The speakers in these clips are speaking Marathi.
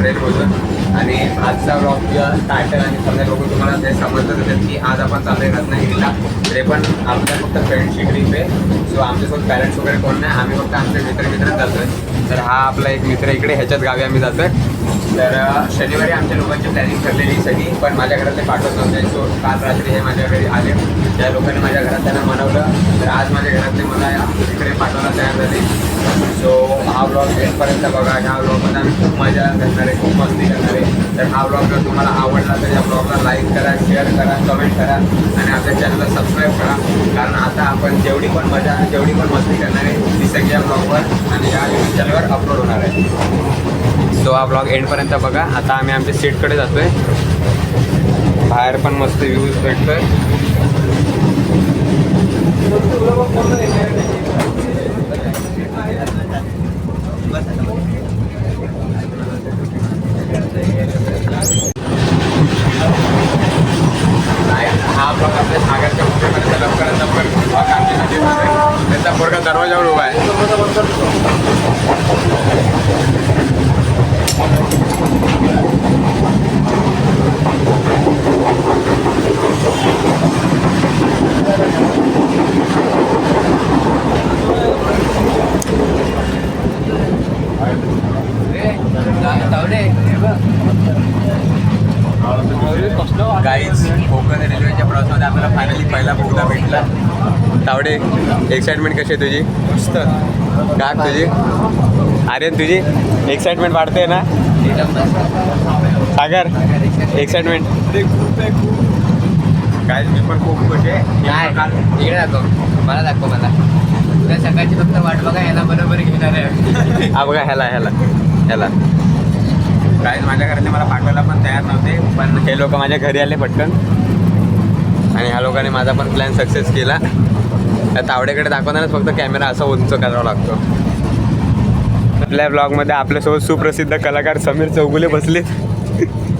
स्टार्ट होतं आणि आजचा ब्लॉग टायटल आणि सगळे लोक तुम्हाला ते समजतच असेल की आज आपण चालू आहे रत्नागिरीला ते पण आमच्या फक्त फ्रेंडची ट्रिप आहे. सो आमच्यासोबत पॅरेंट्स वगैरे कोण नाही. आम्ही फक्त आमचे मित्र मित्र जातोय तर हा आपला एक मित्र इकडे ह्याच्याच गावी आम्ही जातोय. तर शनिवारी आमच्या लोकांची प्लॅनिंग ठरलेली सगळी पण माझ्या घरातले पाठवत नव्हते. सो काल रात्री हे माझ्या घरी आले. त्या लोकांनी माझ्या घरात त्यांना मनवलं तर आज माझ्या घरातले मला इकडे पाठवायला तयार झाले. सो हा ब्लॉग एंडपर्यंत बघा. ह्या ब्लॉगमध्ये आम्ही खूप मजा करणार आहे खूप मस्ती करणार. आहे तर हा ब्लॉग जर तुम्हाला आवडला तर या ब्लॉगला लाईक करा शेअर करा कमेंट करा आणि आपल्या चॅनलला सबस्क्राईब करा. कारण आता आपण जेवढी पण मजा जेवढी पण मस्ती करणार आहे ती सगळी या ब्लॉगवर आणि या यूट्यूब चॅनलवर अपलोड होणार आहे. सो हा ब्लॉग एंडपर्यंत बघा. आता आम्ही आमच्या सीटकडे आहे बाहेर पण मस्त व्ह्यूज आहे हा ब्लॉग आपल्या सागरच्या मुख्यमंत्री लवकरात लवकर आमची नजीक आहे त्यांचा पोरगा दरवाजावर उभा आहे गाईज कोकण रेल्वेच्या प्रवासामध्ये आपल्याला फायनली पहिला बोगदा भेटला तावडे एक्साइटमेंट कशी आहे तुझी? मस्त. का तुझी? आर्यन तुझी एक्साइटमेंट वाढते ना? सागर एक्साइटमेंट काय मी पण खूप खुश आहे. नाही इकडे दाखव. मला दाखव मला. उद्या सकाळची फक्त वाट बघा याला बरोबर घेणार आहे हा बघा ह्याला ह्याला ह्याला. काय माझ्या घरातले मला पाठवायला पण तयार नव्हते पण हे लोक माझ्या घरी आले पटकन. आणि ह्या लोकांनी माझा पण प्लॅन सक्सेस केला. त्या तावड्याकडे दाखवतानाच फक्त कॅमेरा असा उंच करावा लागतो. आपल्या ब्लॉगमध्ये आपल्यासोबत सुप्रसिद्ध कलाकार समीर चौगुले बसले.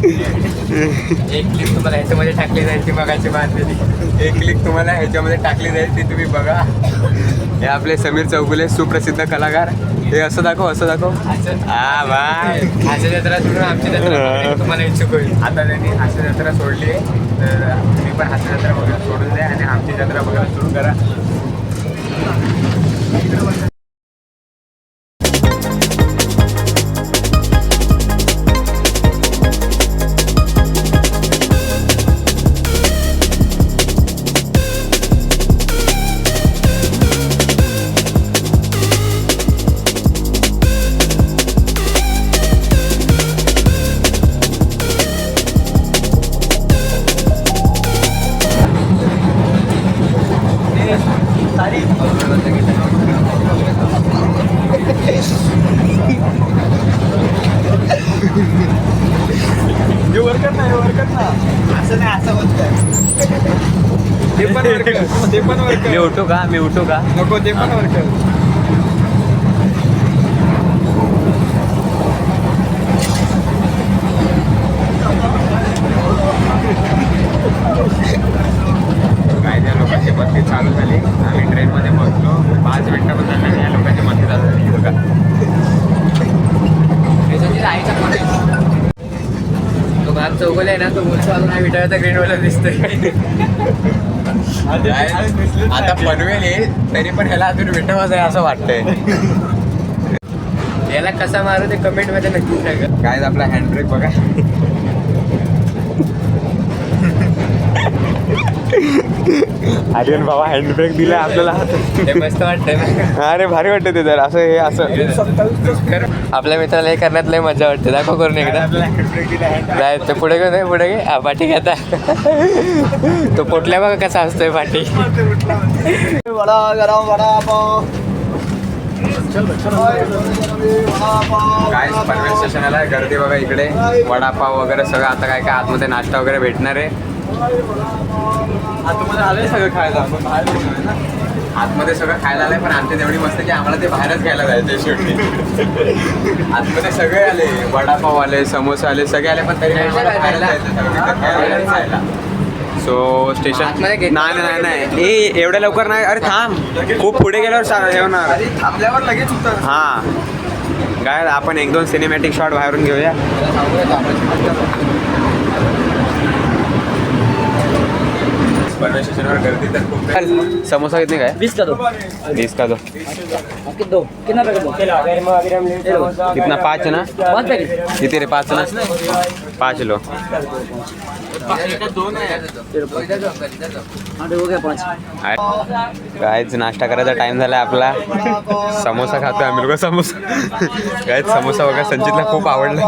एक क्लिप तुम्हाला ह्याच्यामध्ये टाकली जाईल ती बघायची बांधलेली एक क्लिक तुम्हाला ह्याच्यामध्ये टाकली जाईल ती तुम्ही बघा. हे आपले समीर चौगुले सुप्रसिद्ध कलाकार. हे असं दाखव असं दाखव. हा बाय असं जत्रा सोडून आमची जत्रा तुम्हाला इच्छुक होईल. आता त्यांनी हास्य जत्रा सोडली तर तुम्ही पण हास्य जत्रा बघायला सोडून द्या आणि आमची जत्रा बघायला सुरू करा. Thank you. ते पण मी उठू का? मी उठू का? नको ते पण वर्कर काय त्या लोकांची मस्ती चालू झाली आम्ही ट्रेनमध्ये बसलो पाच मिनिटं पण झालं आणि या लोकांची मस्ती चालू झाली बघा आईचा फोन आहे तो भाग चौकला आहे ना तो अजून विटाळ्याचा ग्रीनवाला दिसतोय. आता पनवेल आहे तरी पण ह्याला अजून विटावाच आहे असं वाटतंय. याला कसा मारू ते कमेंटमध्ये नक्की सांगा. काय आपला हँडब्रेक बघा. आर्यन बाबा हँडब्रेक दिलाय आपल्याला. ते मस्त वाटतंय ना अरे भारी वाटतं ते जर. असं हे असं. आपल्या मित्राला हे करण्यात लय मजा वाटते. दाखव करून एकदा. नाही ते पुढे घेऊन ये, पुढे घे. पाठी घे आता तो पोटल्या बघा कसा असतोय पाठी. काय पनवेल स्टेशन आला गर्दी बघा इकडे. वडापाव वगैरे सगळं आता काय काय आतमध्ये नाश्ता वगैरे भेटणार आहे. आतमध्ये आलंय सगळं खायला. आपण बाहेर गेलोय ना. आतमध्ये सगळं खायला आलंय पण आमच्या तेवढी मस्त की आम्हाला ते बाहेरच घ्यायला जायचंय शेवटी. आतमध्ये सगळे आले. वडापाव आले समोसे आले सगळे आले पण तरी जायचं खायला खायला सो स्टेशन नाही नाही नाही ए एवढ्या लवकर नाही. अरे थांब. खूप पुढे गेल्यावर येणार. आपल्यावर लगेच उतर. हां. काय आपण एक दोन सिनेमॅटिक शॉट बाहेरून घेऊया. पनवेल स्टेशनवर गर्दी तर खूप समोसा कितने काय? बीस का दो? बीस का दो. दो? कितना पैकेट दो कितना? पाच ना? पाँच पैकेट. किती रे? पाच ना? पाच लो हाँ हो कायच नाश्ता करायचा टाइम झाला आपला. समोसा खातोय आम्ही लोक समोसा. कायच समोसा बघा संचितला खूप आवडला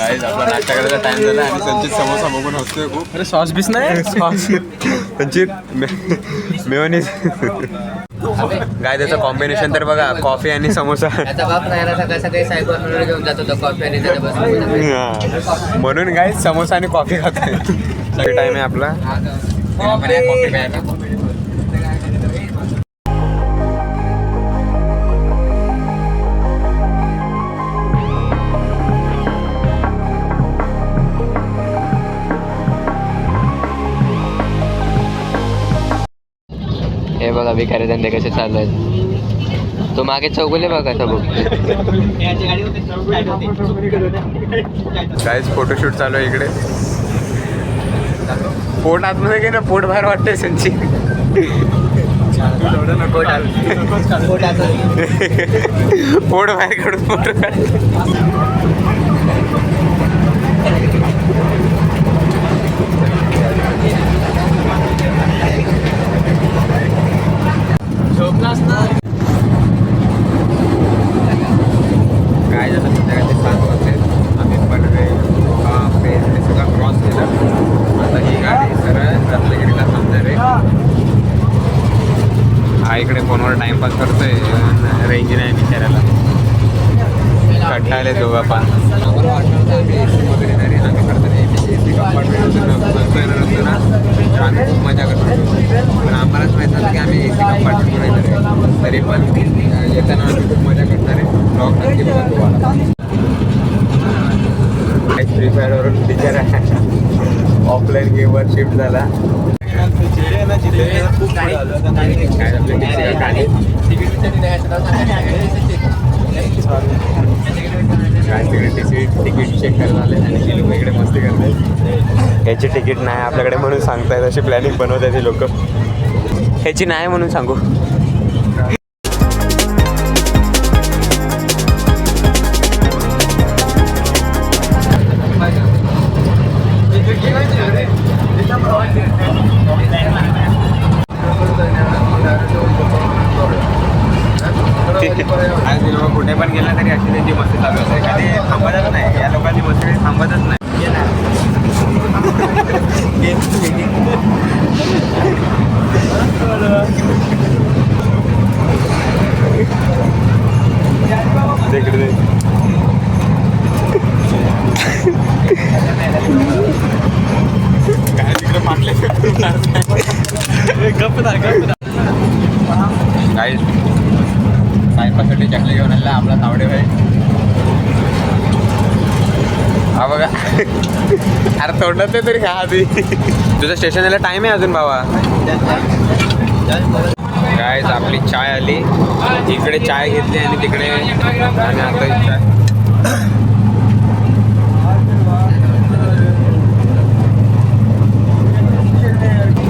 आपला नाश्ता करायचा टाइम झाला आणि संचित समोसा बघून हसतोय खूप. अरे सॉस बीस नाही? सॉस संचित मेयोनीज. काय त्याचं कॉम्बिनेशन तर बघा कॉफी आणि समोसा. म्हणून काय समोसा आणि कॉफी खातोय टाइम आहे आपला. भिकारी धंदे कसे चालू आहेत? तो मागे चौगुले बघा कसा बघ. काहीच फोटोशूट चालू आहे इकडे. पोट आतमध्ये घे ना पोट बाहेर वाटतंय संची पोट बाहेर काढून फोटो काढ काय झालं संध्याकाळचे सात वाजले आम्ही पनवेल हा पेन हे सगळं क्रॉस केलं आता ही गाडी सरळ रत्नागिरीला थांबणार आहे हा इकडे फोनवर टाइमपास करतोय रेंज नाही बिचारायला कंटाळले दोघं पण आम्हाला वाटलं आम्ही ए सी वगैरे नाही रे. आम्ही करतो ए सी कंपार्टमेंट बसतो येणार असतो ना तर आम्ही खूप मजा करतो पण आम्हालाच माहीत नव्हतं की आम्ही ए सी कंपार्टमेंटवर येणार आहे तरी पण येताना आम्ही खूप मजा करणार. आहे ब्लॉग नक्की बघा तुम्हाला. फ्री फायरवरून टीचर आहे. ऑफलाईन गेमवर शिफ्ट झाला. काय तिकीट चेक करायला आले आणि ती लोक इकडे मस्ती करतात ह्याची तिकीट नाही आपल्याकडे म्हणून सांगतायत अशी प्लॅनिंग बनवतात ही लोक. ह्याची नाही म्हणून सांगू. काय सायपासाठी चकली घेऊन आणला आपला तावडे भाई. हा बघा. अरे तोंडात ते तरी खा आधी. तुझं स्टेशन यायला टाइम आहे अजून बाबा गायच आपली चाय आली. इकडे चाय घेतली आणि तिकडे आणि आता चाय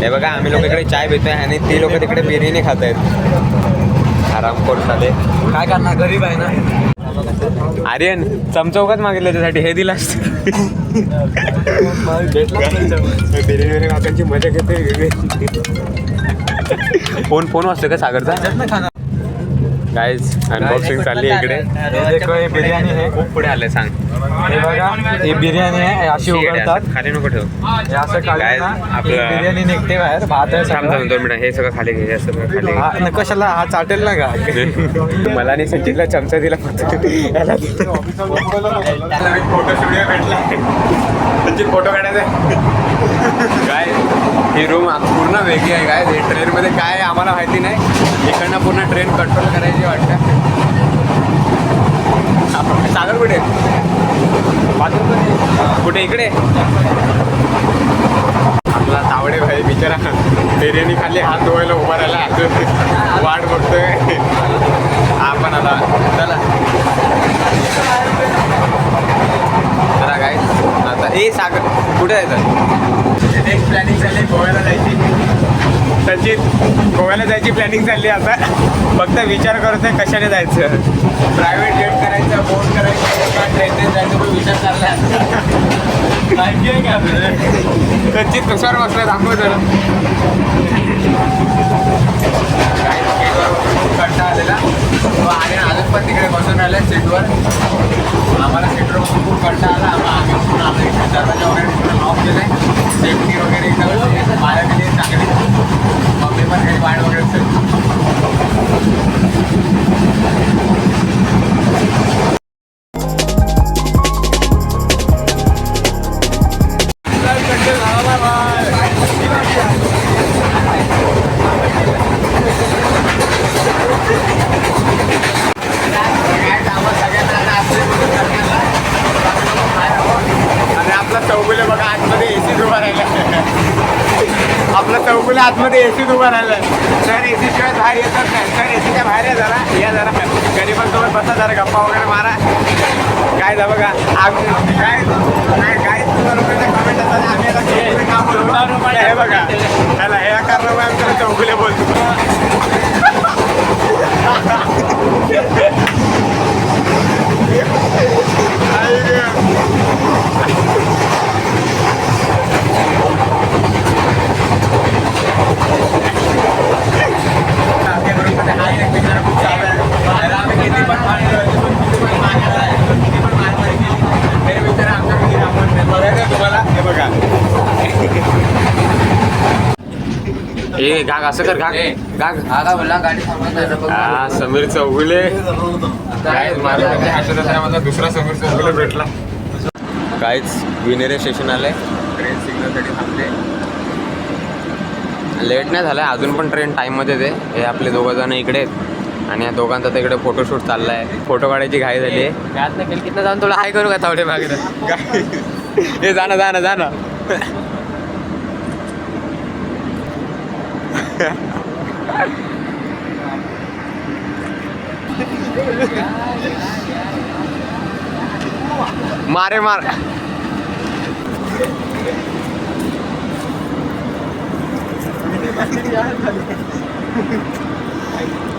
हे बघा आम्ही लोक इकडे चाय पितोय आणि ती लोक तिकडे बिर्याणी खात आहेत आरामखोर झाले काय करणार? गरीब आहे ना? आर्यन चमचौकात मागितलं त्यासाठी. हे दिला बिर्याणी काकांची मजा घेते फोन फोन वाजतो का सागरचा? काहीच अनबॉक्सिंग चालली इकडे. हे हे बिर्याणी आहे खूप पुढे आलंय सांग. हे बघा ही बिर्याणी आहे अशी उघडतात. खाली नको ठेव. हे असं काय काढलं ना आपलं- बिर्याणी निघते बाहेर भात आहे थांब सगळं. दोन मिनिटं हे सगळं खाली घे हे सगळं खाली घे. हा, न कशाला? हा चाटेल ना का? मला आणि संचितला चमचा दिला फक्त. याला फोटो स्टुडिओ भेटला संचित फोटो काढायचा काय ही रूम पूर्ण वेगळी आहे काय ट्रेनमध्ये काय आहे आम्हाला माहिती नाही. इकडनं पूर्ण ट्रेन कंट्रोल करायची वाटतं. सागर कुठे कुठे इकडे? आपला तावडे भाई बिचारा बिर्याणी खाली हात धुवायला उभा राहिला. अजून वाट बघतोय. आपण आता चला. चला काय आता ए सागर कुठे जायचं नेक्स्ट प्लॅनिंग झाली गोव्याला जायची. सचिन गोव्याला जायची प्लॅनिंग चालली आता. फक्त विचार करतोय कशाने जायचं. प्रायव्हेट जेट करायचं बोट करायचं का ट्रेनने जायचं पण विचार माहिती आहे. का सचिन तुषार बसला दाखव जरा. कंटाळा आलेला? आणि आजच पण तिकडे बसून राहिला सीटवर. आम्हाला सीटवर बसून खूप कंटाळा आला. आम्हा- आम्ही उठून आपल्या दरवाजा वगैरे लॉक केले. सेफ्टी वगैरे एकदम बाहेर गेली चांगली. मम्मी पण काही वाट वगैरे उभा राहिला सर एसी शिवाय बाहेर येतच नाही. सर एसीच्या बाहेर या जरा. या जरा. गरीबांसोबत बसा जरा गप्पा वगैरे मारा. काय जा बघा? आम- काय काय काय कमेंट असतात आम्ही आता चौगुले का बोलू हे बघा. त्याला हे कारणामुळे आम्ही त्याला चौगुले बोलतो आई रे. आपल्या ग्रुपमध्ये हा एक मित्र खूप चालू आहे. बाहेर आम्ही किती पण मारलं, किती पण मारलं, किती पण मारामारी केली. तरी मित्र आमच्या घरी आपण ते बघायचं तुम्हाला हे बघा ए असं कर बोलला गाडी हा समीर चौगुले. काय दुसरा समीर चौगुले भेटला. काहीच विनेरे स्टेशन आलंय. ट्रेन सिग्नलसाठी थांबले. लेट नाही झालाय अजून पण ट्रेन टाईममध्ये आहे हे आपले दोघं जण इकडे आहेत. आणि या दोघांचा तर इकडे फोटोशूट चाललाय. फोटो काढायची घाई झाली आहे जाऊन तुला हाय करू का तावडे मागे? काय हे जाणं जाणं जाणं मारे मार.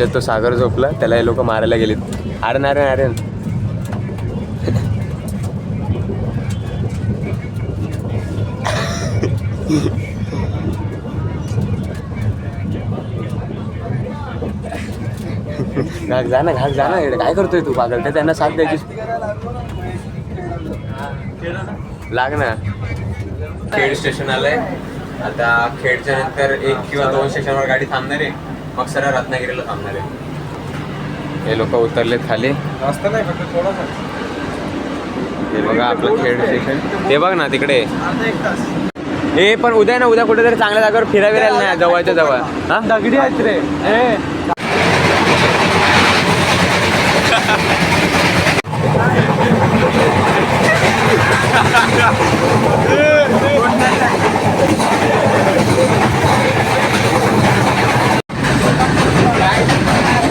आमच्यात तो सागर झोपला त्याला हे लोक मारायला गेलेत. अरे नारे अरे घाक जा ना घाक जा ना इकडे. काय करतोय तू पागल? तर त्यांना साथ द्यायची. लाग ना. खेड स्टेशन आलंय. आता खेडच्या नंतर एक किंवा दोन स्टेशनवर गाडी थांबणार आहे. मग सरळ रत्नागिरीला थांबणार आहे. हे लोक उतरलेत खाली. जास्त नाही फक्त थोडासा. हे बघा आपलं खेड स्टेशन ते बघ ना तिकडे. अर्धा एक तास. हे पण उद्या ना उद्या कुठेतरी चांगल्या जागेवर फिरा फिरायला नाही जवळच्या जवळ. हा? दगडी आहेत रे ए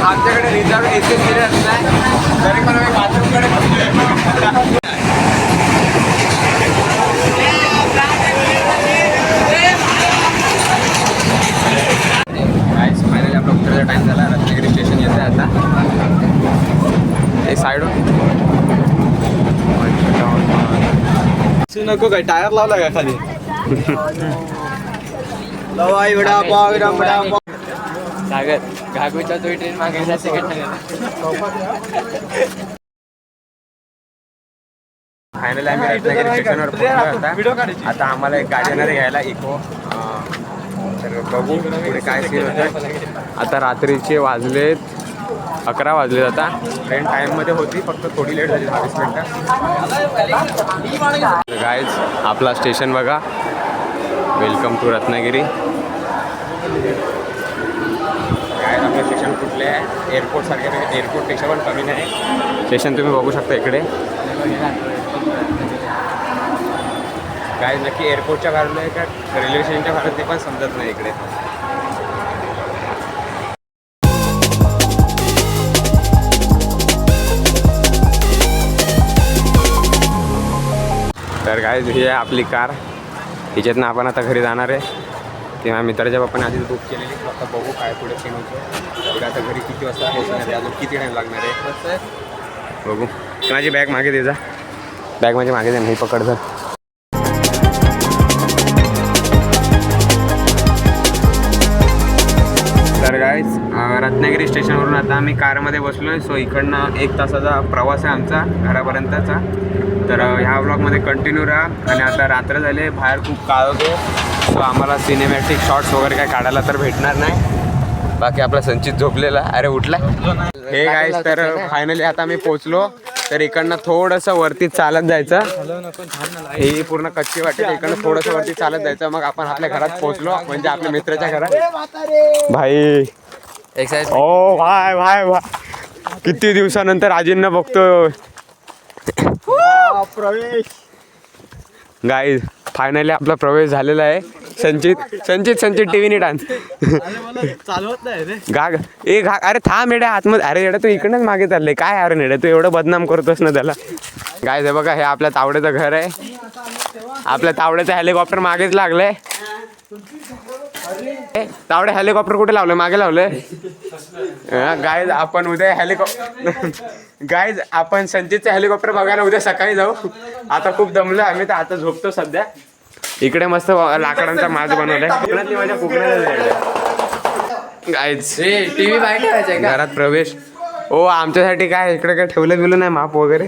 आमच्याकडे रिझर्व एसी सिरियस नाही तरी पण आम्ही बाथरूमकडे फायनली आपला उतरायचा टाईम झाला रत्नागिरी स्टेशन येतं आहे आता हे साईडून नको काय टायर लावला का खाली? लवाई सागर घागूच्या तो ट्रेन मागे जाते फायनल आम्ही रत्नागिरी स्टेशनवर पोहोचलो आता. आता आम्हाला एक गाडी येणार घ्यायला इको. तर बघू पुढे काय सीन होतं आता रात्रीचे वाजलेत. अकरा वाजले आता. ट्रेन टाईममध्ये होती फक्त थोडी लेट झाली बावीस मिनटं. गायज आपला स्टेशन बघा. Welcome to Ratnagiri. गायज आपलं स्टेशन कुठले आहे? एअरपोर्टसारखे एअरपोर्टपेक्षा पण कमी नाही. स्टेशन तुम्ही बघू शकता इकडे. गायज नक्की एअरपोर्टच्या बाहेर आहे का? रेल्वे स्टेशनच्या बाहेर ते पण समजत नाही इकडे. तर काय ही आहे आपली कार हिच्यातनं आपण आता घरी जाणार आहे. तेव्हा मित्राच्या बापाने आधीच बुक केलेली. आता बघू काय पुढे सीन पुढे आता घरी किती वाजता पोहोचणार आहे? अजून किती टाईम लागणार आहे? बघू. माझी बॅग मागे दे जा. बॅग माझी मागे दे नाही पकड जर तर गायज रत्नागिरी स्टेशनवरून आता आम्ही कारमध्ये बसलो आहे सो इकडनं एक तासाचा प्रवास आहे आमचा घरापर्यंतचा. तर ह्या ब्लॉगमध्ये कंटिन्यू राहा. आणि आता रात्र झाले बाहेर खूप काळ होतो. सो आम्हाला सिनेमॅटिक शॉट्स वगैरे काय काढायला तर भेटणार नाही. बाकी आपला संचित झोपलेला. अरे उठला. हे गाईज तर फायनली आता मी पोचलो तर इकडनं थोडंसं वरती चालत जायचं. ही पूर्ण कच्ची वाटेल इकडनं थोडंसं वरती चालत जायचं. मग आपण आपल्या घरात पोहोचलो. म्हणजे आपल्या मित्राच्या घरात. भाई. एक्साइज ओ भाय भाय भाय किती दिवसानंतर आजींना बघतो प्रवेश गाई फायनली आपला प्रवेश झालेला आहे. संचित संचित संचित टीव्ही डान्स आण चालवत नाही घाग ए घा अरे थांब येड्या आतमध्ये. अरे येड्या तू इकडनंच मागे चाललंय काय अरे नेड्या तू एवढं बदनाम करतोस ना त्याला. गाय हे बघा हे आपल्या तावड्याचं घर आहे. आपल्या तावड्याचं हेलिकॉप्टर मागेच लागलंय. तावडे हेलिकॉप्टर कुठे लावलं मागे लावलंय? गाय आपण उद्या हेलिकॉप्टर गायज आपण संचितचं हेलिकॉप्टर बघायला उद्या सकाळी जाऊ. आता खूप दमलो आम्ही तर आता झोपतो सध्या. इकडे मस्त लाकडांचा माज बनवलाय. कोकणातली माझ्या कोकणात गायज टीव्ही बाहेर घरात प्रवेश. ओ आमच्यासाठी काय इकडे काय ठेवलं बिलं नाही माप वगैरे?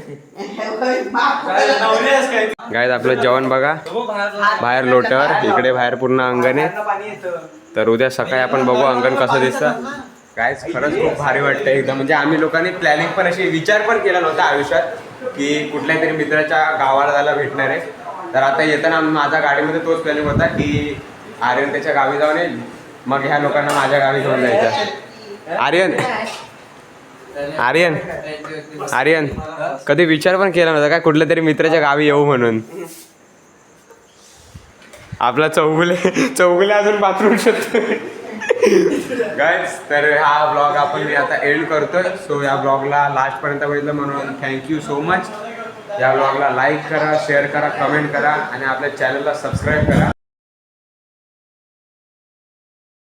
काय आपलं जेवण बघा. बाहेर लोटर इकडे बाहेर पूर्ण अंगण. आहे तर उद्या सकाळी आपण बघू अंगण कसं दिसतं. काय खरंच खूप भारी वाटतं एकदम. म्हणजे आम्ही लोकांनी प्लॅनिंग पण अशी विचार पण केला नव्हता आयुष्यात की कुठल्या तरी मित्राच्या गावाला जायला भेटणार आहे. तर आता येताना माझ्या गाडीमध्ये तोच प्लॅनिंग होता की आर्यन त्याच्या गावी जाऊन येईल. मग ह्या लोकांना माझ्या गावी घेऊन जायचं. आर्यन! आर्यन आर्यन कधी विचार पण केला नव्हता काय कुठल्या तरी मित्राच्या गावी येऊ म्हणून. आपला चौगुले चौगुले अजून बाथरूम शकतो गायच तर हा ब्लॉग आपण मी आता एंड करतोय. सो या ब्लॉगला लास्ट पर्यंत बघितलं म्हणून थँक्यू सो मच या ब्लॉगला लाईक करा शेअर करा कमेंट करा आणि आपल्या चॅनलला सबस्क्राईब करा.